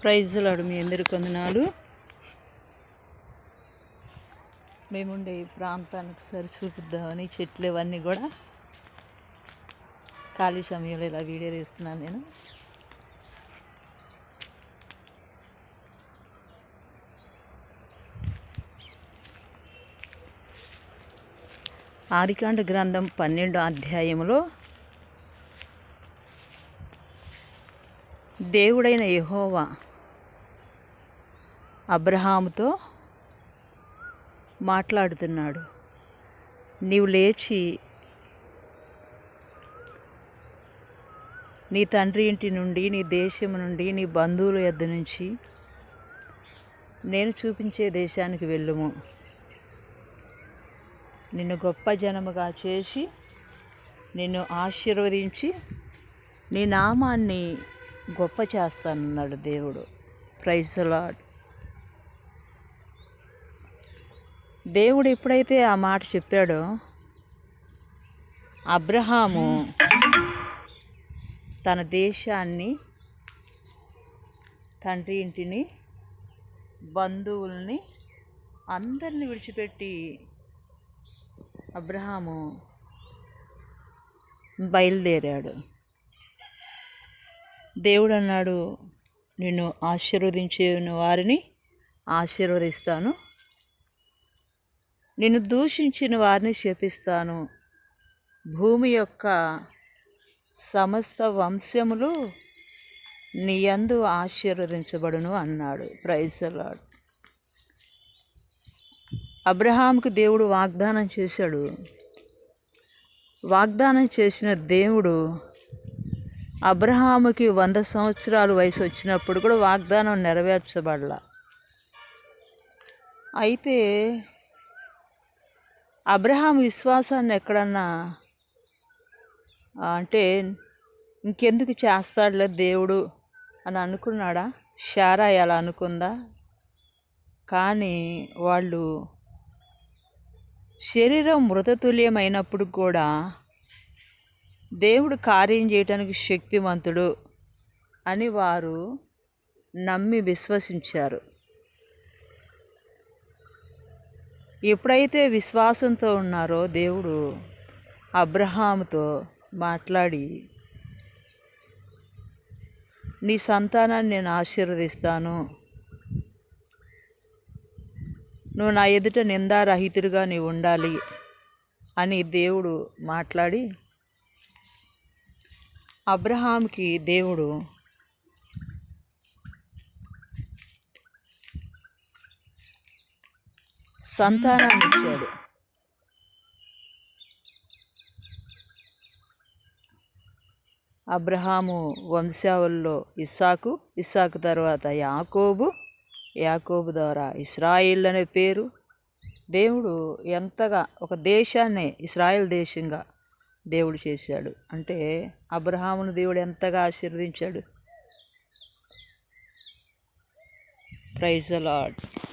ప్రైజులాడు మీ అందరి కొందనాలు మేముండే ఈ ప్రాంతానికి సరి చూపిద్దామని చెట్లు ఇవన్నీ కూడా. ఖాళీ సమయంలో ఇలా వీడియో తీస్తున్నాను నేను. ఆరికాండ గ్రంథం పన్నెండు అధ్యాయంలో దేవుడైన యహోవా అబ్రహాముతో మాట్లాడుతున్నాడు. నీవు లేచి నీ తండ్రి ఇంటి నుండి నీ దేశం నుండి నీ బంధువుల యొద్ద నుంచి నేను చూపించే దేశానికి వెళ్ళుము. నిన్ను గొప్ప జనముగా చేసి నిన్ను ఆశీర్వదించి నీ నామాన్ని గొప్ప చేస్తానన్నాడు దేవుడు. ప్రైజ్ లాడ్ దేవుడు ఎప్పుడైతే ఆ మాట చెప్పాడో అబ్రహాము తన దేశాన్ని తండ్రి ఇంటిని బంధువుల్ని అందరిని విడిచిపెట్టి అబ్రహాము బయలుదేరాడు. దేవుడు అన్నాడు నిన్ను ఆశీర్వదించే వారిని ఆశీర్వదిస్తాను. నిన్ను దూషించిన వారిని శపిస్తాను. భూమి యొక్క సమస్త వంశములు నీయందు ఆశీర్వదించబడును అన్నాడు. ప్రైజలాడు అబ్రహాంకు దేవుడు వాగ్దానం చేశాడు. వాగ్దానం చేసిన దేవుడు అబ్రహాముకి వంద సంవత్సరాలు వయసు వచ్చినప్పుడు కూడా వాగ్దానం నెరవేర్చబడల. అయితే అబ్రహాం విశ్వాసాన్ని ఎక్కడన్నా అంటే ఇంకెందుకు చేస్తాడులే దేవుడు అని అనుకున్నాడా? షారా అలా అనుకుందా? కానీ వాళ్ళు శరీరం మృతతుల్యమైనప్పుడు కూడా దేవుడు కార్యం చేయటానికి శక్తివంతుడు అని వారు నమ్మి విశ్వసించారు. ఎప్పుడైతే విశ్వాసంతో ఉన్నారో దేవుడు అబ్రహాముతో మాట్లాడి నీ సంతానాన్ని నేను ఆశీర్వదిస్తాను. నువ్వు నా ఎదుట నిందారహితుడిగా నీవు ఉండాలి అని దేవుడు మాట్లాడి అబ్రహాంకి దేవుడు సంతానాన్ని ఇచ్చాడు. అబ్రహాము వంశావల్లో ఇస్సాకు ఇస్సాకు తర్వాత యాకోబు యాకోబు ద్వారా ఇస్రాయిల్ అనే పేరు. దేవుడు ఎంతగా ఒక దేశాన్ని ఇస్రాయిల్ దేశంగా దేవుడు చేశాడు. అంటే అబ్రహామును దేవుడు ఎంతగా ఆశీర్వదించాడు? Praise lord